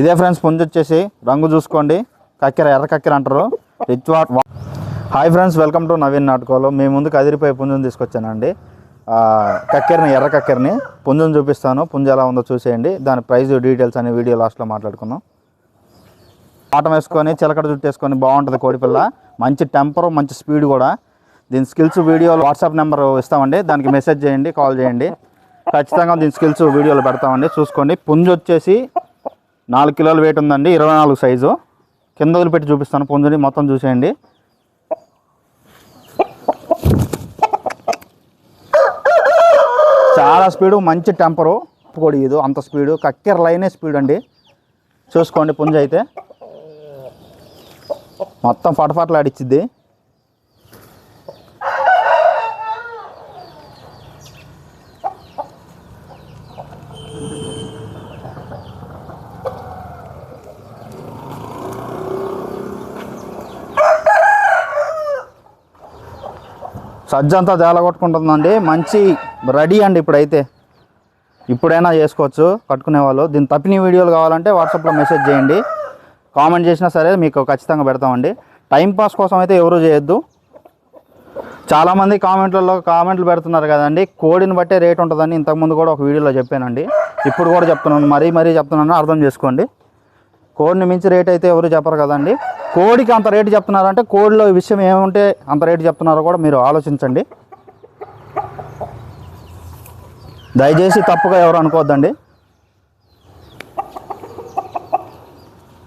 ఇదే ఫ్రెండ్స్ పుంజు వచ్చేసి రంగు చూసుకోండి. కక్కెర ఎర్ర కక్కెర అంటారు. రిచ్ what hi friends welcome to Naveen నాటకాలు మీ ముందుకు అదిరిపోయి పుంజుని తీసుకొచ్చానండి. కక్కెరని ఎర్ర కక్కెరని పుంజుని చూపిస్తాను. పుంజు ఎలా ఉందో చూసేయండి. దాని ప్రైస్ డీటెయిల్స్ అనే వీడియో లాస్ట్లో మాట్లాడుకుందాం. ఆటం వేసుకొని చిలకడ జుట్టు వేసుకొని బాగుంటుంది కోడిపిల్ల. మంచి టెంపర్ మంచి స్పీడ్ కూడా. దీని స్కిల్స్ వీడియోలో వాట్సాప్ నెంబర్ ఇస్తామండి. దానికి మెసేజ్ చేయండి కాల్ చేయండి. ఖచ్చితంగా దీని స్కిల్స్ వీడియోలో పెడతామండి. చూసుకోండి. పుంజు వచ్చేసి నాలుగు కిలోలు వెయిట్ ఉందండి ఇరవై నాలుగు సైజు కింద వదిలిపెట్టి చూపిస్తాను పుంజుని మొత్తం చూసేయండి. చాలా స్పీడు మంచి టెంపరు పొడి ఇది అంత స్పీడు కక్కెర లైనే స్పీడ్ అండి. చూసుకోండి పుంజ అయితే. మొత్తం ఫటఫటలు సజ్జ అంతా జాలగొట్టుకుంటుందండి మంచి రెడీ అండి ఇప్పుడైతే. ఇప్పుడైనా చేసుకోవచ్చు కట్టుకునే వాళ్ళు దీని తప్పిన వీడియోలు కావాలంటే వాట్సాప్లో మెసేజ్ చేయండి. కామెంట్ చేసినా సరే మీకు ఖచ్చితంగా పెడతామండి. టైంపాస్ కోసం అయితే ఎవరు చేయొద్దు. చాలామంది కామెంట్లలో కామెంట్లు పెడుతున్నారు కదండి. కోడిని బట్టే రేట్ ఉంటుందని ఇంతకుముందు కూడా ఒక వీడియోలో చెప్పానండి. ఇప్పుడు కూడా చెప్తున్నాను. మరీ మరీ చెప్తున్నాను అర్థం చేసుకోండి. కోడిని మించి రేట్ అయితే ఎవరు చెప్పరు కదండి. కోడికి అంత రేటు చెప్తున్నారంటే కోడిలో విషయం ఏముంటే అంత రేటు చెప్తున్నారో కూడా మీరు ఆలోచించండి. దయచేసి తప్పుగా ఎవరు అనుకోవద్దండి.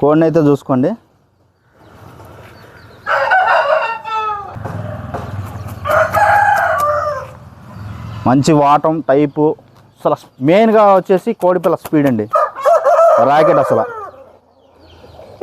కోడిని అయితే చూసుకోండి. మంచి వాటం టైపు అసలు మెయిన్గా వచ్చేసి కోడిపిల్ల స్పీడ్ అండి. రాకెట్ అసలు.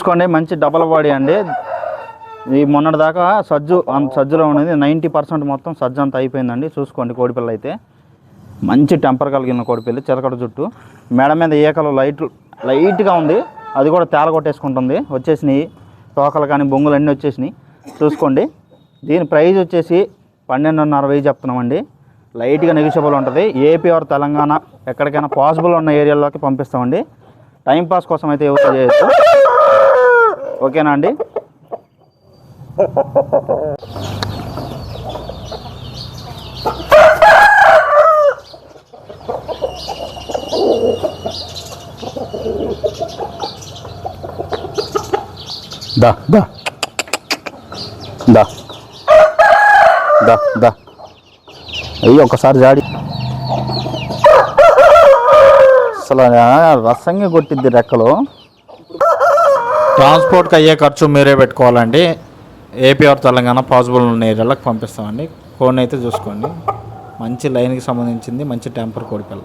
చూసుకోండి మంచి డబల్ బాడీ అండి. ఈ మొన్నటి దాకా సజ్జు సజ్జులో ఉన్నది నైంటీ పర్సెంట్ మొత్తం సజ్జు అంతా అయిపోయిందండి. చూసుకోండి కోడిపిల్ల అయితే. మంచి టెంపర్ కలిగిన కోడిపిల్ల చిలకడ జుట్టు. మెడ మీద ఏకలు లైట్ లైట్గా ఉంది. అది కూడా తేల కొట్టేసుకుంటుంది. వచ్చేసినాయి. తోకలు కానీ బొంగులు అన్నీ వచ్చేసినాయి. చూసుకోండి. దీని ప్రైజ్ వచ్చేసి పన్నెండున్నర వెయ్యి చెప్తున్నామండి. లైట్గా నెగిషియబుల్ ఉంటుంది. ఏపీ ఆర్ తెలంగాణ ఎక్కడికైనా పాసిబుల్ ఉన్న ఏరియాలోకి పంపిస్తామండి. టైం పాస్ కోసం అయితే యూస్ చేయొచ్చు ఓకేనా అండి? దా దా. దా. దా దా. అయ్యి ఒకసారి జాడి. అసలు రసంగా కొట్టిద్ది రెక్కలు. ట్రాన్స్పోర్ట్కి అయ్యే ఖర్చు మీరే పెట్టుకోవాలండి. ఏపీ ఆర్ తెలంగాణ పాసిబుల్ ఉన్న ఏరియాలకు పంపిస్తామండి. ఫోన్ అయితే చూసుకోండి. మంచి లైన్కి సంబంధించింది మంచి టెంపర్ కోడిపిల్ల.